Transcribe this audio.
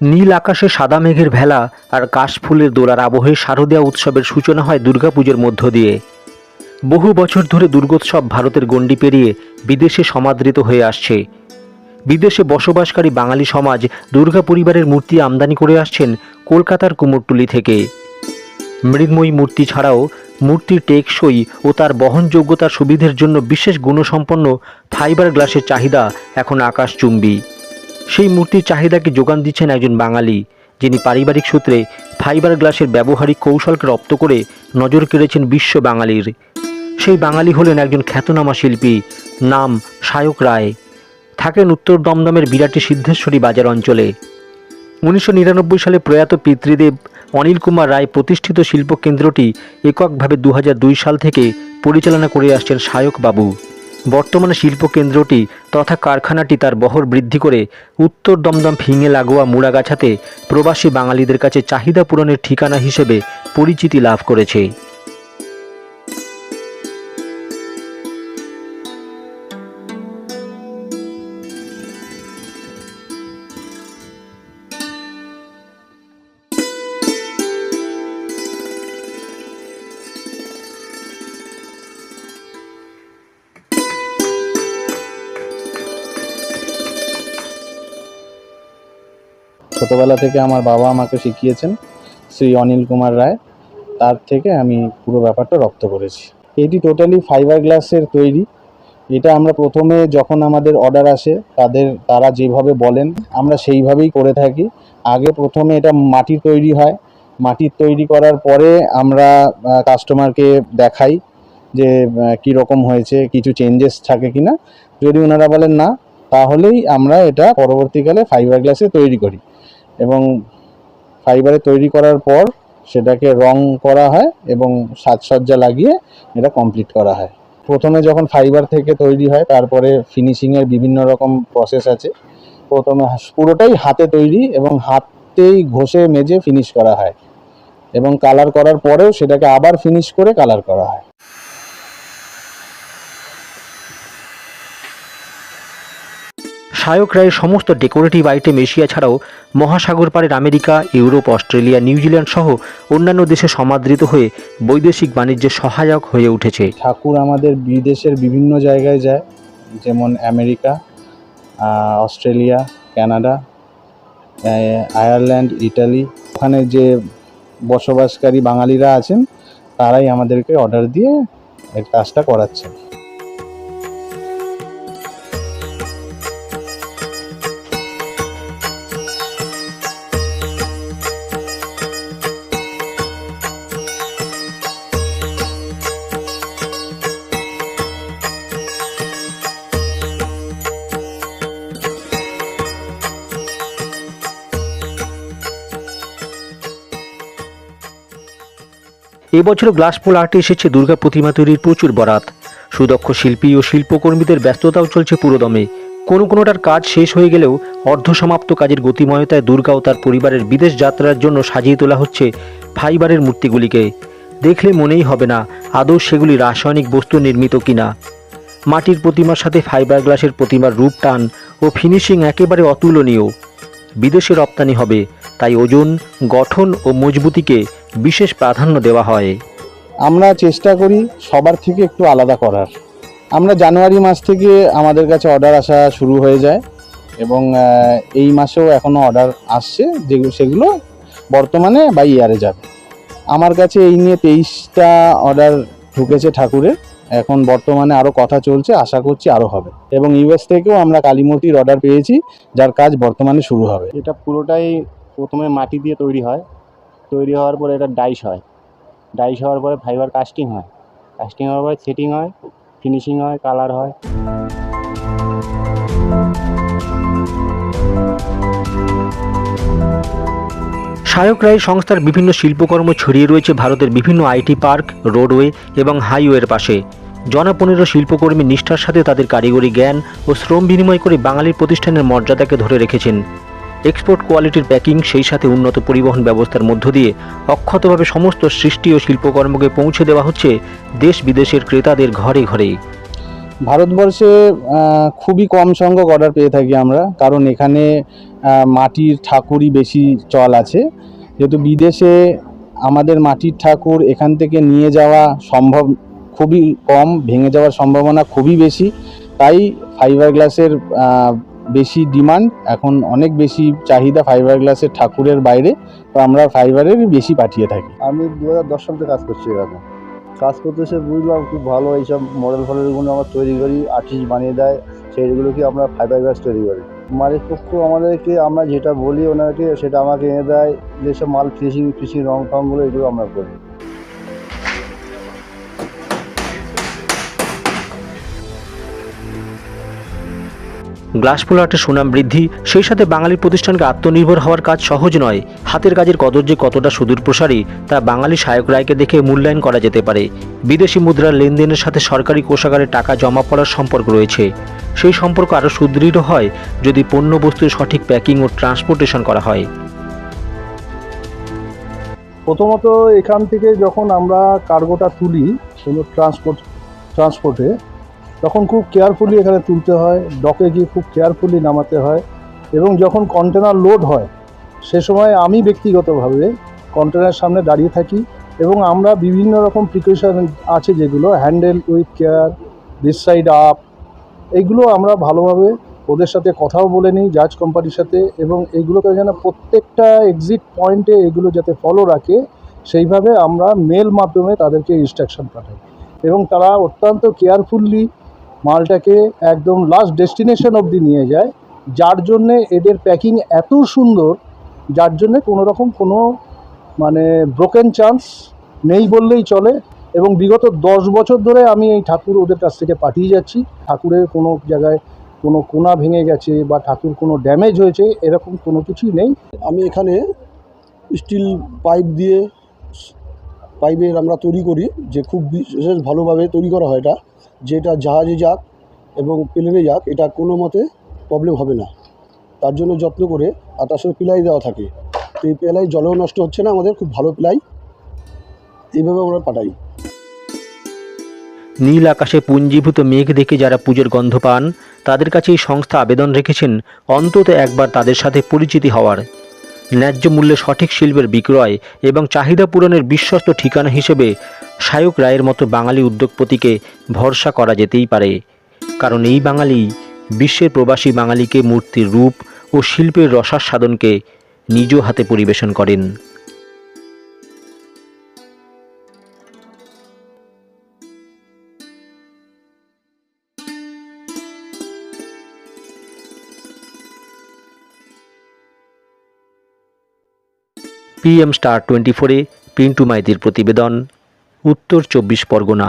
নীল আকাশে সাদা মেঘের ভেলা আর কাশফুলের দোলার আবহে শারদীয়া উৎসবের সূচনা হয় দুর্গাপুজোর মধ্য দিয়ে। বহু বছর ধরে দুর্গোৎসব ভারতের গণ্ডি পেরিয়ে বিদেশে সমাদৃত হয়ে আসছে। বিদেশে বসবাসকারী বাঙালি সমাজ দুর্গা পরিবারের মূর্তি আমদানি করে আসছেন কলকাতার কুমোরটুলি থেকে। মৃন্ময়ী মূর্তি ছাড়াও মূর্তির টেকসই ও তার বহনযোগ্যতার সুবিধের জন্য বিশেষ গুণসম্পন্ন ফাইবার গ্লাসের চাহিদা এখন আকাশচুম্বী। সেই মূর্তির চাহিদাকে যোগান দিচ্ছেন একজন বাঙালি, যিনি পারিবারিক সূত্রে ফাইবার গ্লাসের ব্যবহারিক কৌশলকে রপ্ত করে নজর কেড়েছেন বিশ্ব বাঙালির। সেই বাঙালি হলেন একজন খ্যাতনামা শিল্পী, নাম সায়ক রায়। থাকেন উত্তর দমদমের বিরাটি সিদ্ধেশ্বরী বাজার অঞ্চলে। উনিশশো নিরানব্বই সালে প্রয়াত পিতৃদেব অনিল কুমার রায় প্রতিষ্ঠিত শিল্পকেন্দ্রটি এককভাবে দু হাজার দুই সাল থেকে পরিচালনা করে আসছেন সায়ক বাবু। বর্তমানে শিল্প কেন্দ্রটি তথা কারখানাটি তার বহর বৃদ্ধি করে উত্তর দমদম ফিঙে লাগোয়া মুড়াগাছাতে প্রবাসী বাঙালিদের কাছে চাহিদা পূরণের ঠিকানা হিসেবে পরিচিতি লাভ করেছে। ছোটবেলা থেকে আমার বাবা আমাকে শিখিয়েছেন, শ্রী অনিল কুমার রায়। তার থেকে আমি পুরো ব্যাপারটা রপ্ত করেছি। এটি টোটালি ফাইবার গ্লাসের তৈরি। এটা আমরা প্রথমে যখন আমাদের অর্ডার আসে, তাদের, তারা যেভাবে বলেন, আমরা সেইভাবেই করে থাকি। আগে প্রথমে এটা মাটির তৈরি হয়। মাটির তৈরি করার পরে আমরা কাস্টমারকে দেখাই যে কী রকম হয়েছে, কিছু চেঞ্জেস থাকে কিনা। যদি ওনারা বলেন না, তাহলেই আমরা এটা পরবর্তীকালে ফাইবার গ্লাসে তৈরি করি। ফাইবারে তৈরি করার পর সেটাকে রং করা হয় এবং সাজসজ্জা লাগিয়ে এটা কমপ্লিট করা হয়। প্রথমে যখন ফাইবার থেকে তৈরি হয়, তারপরে ফিনিশিংয়ের বিভিন্ন রকম প্রসেস আছে। প্রথমে পুরোটাই হাতে তৈরি এবং হাতেই ঘষে, মেজে ফিনিশ করা হয়। এবং কালার করার পরেও সেটাকে আবার ফিনিশ করে কালার করা হয়। সায়ক রায়ের সমস্ত ডেকোরেটিভ আইটেম এশিয়া ছাড়াও মহাসাগর পাড়ের আমেরিকা, ইউরোপ, অস্ট্রেলিয়া নিউজিল্যান্ড সহ অন্যান্য দেশে সমাদৃত হয়ে বৈদেশিক বাণিজ্যে সহায়ক হয়ে উঠেছে। ঠাকুর আমাদের বিদেশের বিভিন্ন জায়গায় যায়, যেমন America Australia, Canada Ireland, Italy. ওখানে যে বসবাসকারী বাঙালিরা আছেন, তারাই আমাদেরকে অর্ডার দিয়ে এই কাজটা করাচ্ছেন। এবছর গ্লাস গ্লাসপোল আর্টে এসেছে দুর্গা প্রতিমা তৈরির প্রচুর বরাত। সুদক্ষ শিল্পী ও শিল্পকর্মীদের ব্যস্ততাও চলছে পুরোদমে। কোনো কোনোটার কাজ শেষ হয়ে গেলেও অর্ধসমাপ্ত কাজের গতিময়তায় দুর্গা ও তার পরিবারের বিদেশ যাত্রার জন্য সাজিয়ে তোলা হচ্ছে ফাইবারের মূর্তিগুলিকে। দেখলে মনেই হবে না আদৌ সেগুলি রাসায়নিক বস্তু নির্মিত কিনা। মাটির প্রতিমার সাথে ফাইবার গ্লাসের প্রতিমার রূপ টান ও ফিনিশিং একেবারে অতুলনীয়। বিদেশে রপ্তানি হবে। তাই ওজন গঠন ও মজবুতিকে বিশেষ প্রাধান্য দেওয়া হয়। আমরা চেষ্টা করি সবার থেকে একটু আলাদা করার। আমরা জানুয়ারি মাস থেকে আমাদের কাছে অর্ডার আসা শুরু হয়ে যায় এবং এই মাসেও এখনও অর্ডার আসছে যেগুলো সেগুলো বর্তমানে বা ইয়ারে যাবে। আমার কাছে এই নিয়ে তেইশটা অর্ডার ঢুকেছে ঠাকুরের। এখন বর্তমানে আরও কথা চলছে আশা করছি আরও হবে। এবং ইউএস থেকেও আমরা কালীমূর্তির অর্ডার পেয়েছি যার কাজ বর্তমানে শুরু হবে। এটা পুরোটাই প্রথমে মাটি দিয়ে তৈরি হয়। তৈরি হওয়ার পরে এটা ডাইস হয়। ডাইস হওয়ার পরে ফাইবার কাস্টিং হয়। কাস্টিং হওয়ার পরে সেটিং হয়, ফিনিশিং হয়, কালার হয়। সায়ক রায় সংস্থার বিভিন্ন শিল্পকর্ম ছড়িয়ে রয়েছে ভারতের বিভিন্ন আইটি পার্ক, রোডওয়ে এবং হাইওয়ের পাশে। জনপনেরো শিল্পকর্মী নিষ্ঠার সাথে তাদের কারিগরি জ্ঞান ও শ্রম বিনিময় করে বাঙালির প্রতিষ্ঠানের মর্যাদাকে ধরে রেখেছেন। এক্সপোর্ট কোয়ালিটির প্যাকিং, সেই সাথে উন্নত পরিবহন ব্যবস্থার মধ্য দিয়ে অক্ষতভাবে সমস্ত সৃষ্টি ও শিল্পকর্মকে পৌঁছে দেওয়া হচ্ছে দেশ বিদেশের ক্রেতাদের ঘরে ঘরে। ভারতবর্ষে খুবই কম সংখ্যক অর্ডার পেয়ে থাকি আমরা, কারণ এখানে মাটির ঠাকুরই বেশি চল আছে। যেহেতু বিদেশে আমাদের মাটির ঠাকুর এখান থেকে নিয়ে যাওয়া সম্ভব, খুবই কম, ভেঙে যাওয়ার সম্ভাবনা খুবই বেশি। তাই ফাইবার গ্লাসের বেশি ডিমান্ড এখন অনেক বেশি চাহিদা ফাইবার গ্লাসের ঠাকুরের বাইরে, তো আমরা ফাইবারেরই বেশি পাঠিয়ে থাকি। আমি দু হাজার দশ সাল থেকে কাজ করছি এখানে। কাজ করতে এসে বুঝলাম খুব ভালো এইসব মডেল ফডেলগুলো আমরা তৈরি করি আর্টিস্ট বানিয়ে দেয়, সেইগুলোকে আমরা ফাইবার গ্লাস তৈরি করি। মালিক পক্ষ আমাদেরকে, আমরা যেটা বলি ওনাকে, সেটা আমাকে এনে দেয়, যেসব মাল ফিনিশিং ফিনিশিং রং টংগুলো এগুলো আমরা করি। গ্লাস আর্টের সুনাম বৃদ্ধি, সেই সাথে বাঙালি প্রতিষ্ঠানকে আত্মনির্ভর হওয়ার কাজ সহজ নয়। হাতের কাজের কদর যে কতটা সুদূর প্রসারী, তা বাঙালি সায়ক রায়কে দেখে মূল্যায়ন করা যেতে পারে। বিদেশি মুদ্রার লেনদেনের সাথে সরকারি কোষাগারে টাকা জমা পড়ার সম্পর্ক রয়েছে। সেই সম্পর্ক আরও সুদৃঢ় হয় যদি পণ্য বস্তুর সঠিক প্যাকিং ও ট্রান্সপোর্টেশন করা হয়। প্রথমত এখান থেকে যখন আমরা কার্গোটা তুলি কোনো ট্রান্সপোর্ট, ট্রান্সপোর্টে তখন খুব কেয়ারফুলি এখানে তুলতে হয় ডকে গিয়ে খুব কেয়ারফুলি নামাতে হয় এবং যখন কন্টেনার লোড হয়, সে সময় আমি ব্যক্তিগতভাবে কন্টেনার সামনে দাঁড়িয়ে থাকি এবং আমরা বিভিন্ন রকম প্রিকশন আছে যেগুলো handle with care this side up এইগুলো আমরা ভালোভাবে ওদের সাথে কথাও বলে নিই জাজ কোম্পানির সাথে এবং এইগুলোকে যেন প্রত্যেকটা এক্সিট পয়েন্টে এগুলো যাতে ফলো রাখে, সেইভাবে আমরা মেল মাধ্যমে তাদেরকে ইনস্ট্রাকশন পাঠাই এবং তারা অত্যন্ত কেয়ারফুললি মালটাকে একদম লাস্ট ডেস্টিনেশন অবধি নিয়ে যায়, যার জন্যে এদের প্যাকিং এত সুন্দর, যার জন্যে কোনো রকম কোনো মানে ব্রোকেন চান্স নেই বললেই চলে। এবং বিগত দশ বছর ধরে আমি এই ঠাকুর ওদের কাছ থেকে পাঠিয়ে যাচ্ছি। ঠাকুরের কোনো জায়গায় কোনো কোনা ভেঙে গেছে বা ঠাকুর কোনো ড্যামেজ হয়েছে, এরকম কোনো কিছুই নেই। আমি এখানে স্টিল পাইপ দিয়ে পাইপের আমরা তৈরি করি, যে খুব বিশেষ ভালোভাবে তৈরি করা হয় এটা যেটা জাহাজে যাক এবং প্লেনে যাক, এটা কোনো মতে প্রবলেম হবে না। তার জন্য যত্ন করে আর তার প্লাই দেওয়া থাকে। তো এই প্লাই জলেও নষ্ট হচ্ছে না, আমাদের খুব ভালো প্লাই। এইভাবে আমরা পাঠাই। নীল আকাশে পুঞ্জীভূত মেঘ দেখে যারা পুজোর গন্ধ পান, তাদের কাছে এই সংস্থা আবেদন রেখেছেন, অন্তত একবার তাদের সাথে পরিচিতি হওয়ার। ন্যায্য মূল্যে সঠিক শিল্পের বিক্রয় এবং চাহিদা পূরণের বিশ্বস্ত ঠিকানা হিসেবে সায়ক রায়ের মতো বাঙালি উদ্যোগপতিকে ভরসা করা যেতেই পারে। কারণ এই বাঙালি বিশ্বের প্রবাসী বাঙালিকে মূর্তির রূপ ও শিল্পের রসাস্বাদনকে নিজ হাতে পরিবেশন করেন। পিএম স্টার টোয়েন্টি ফোরে পিন্টু মাইতির প্রতিবেদন উত্তর চব্বিশ পরগনা।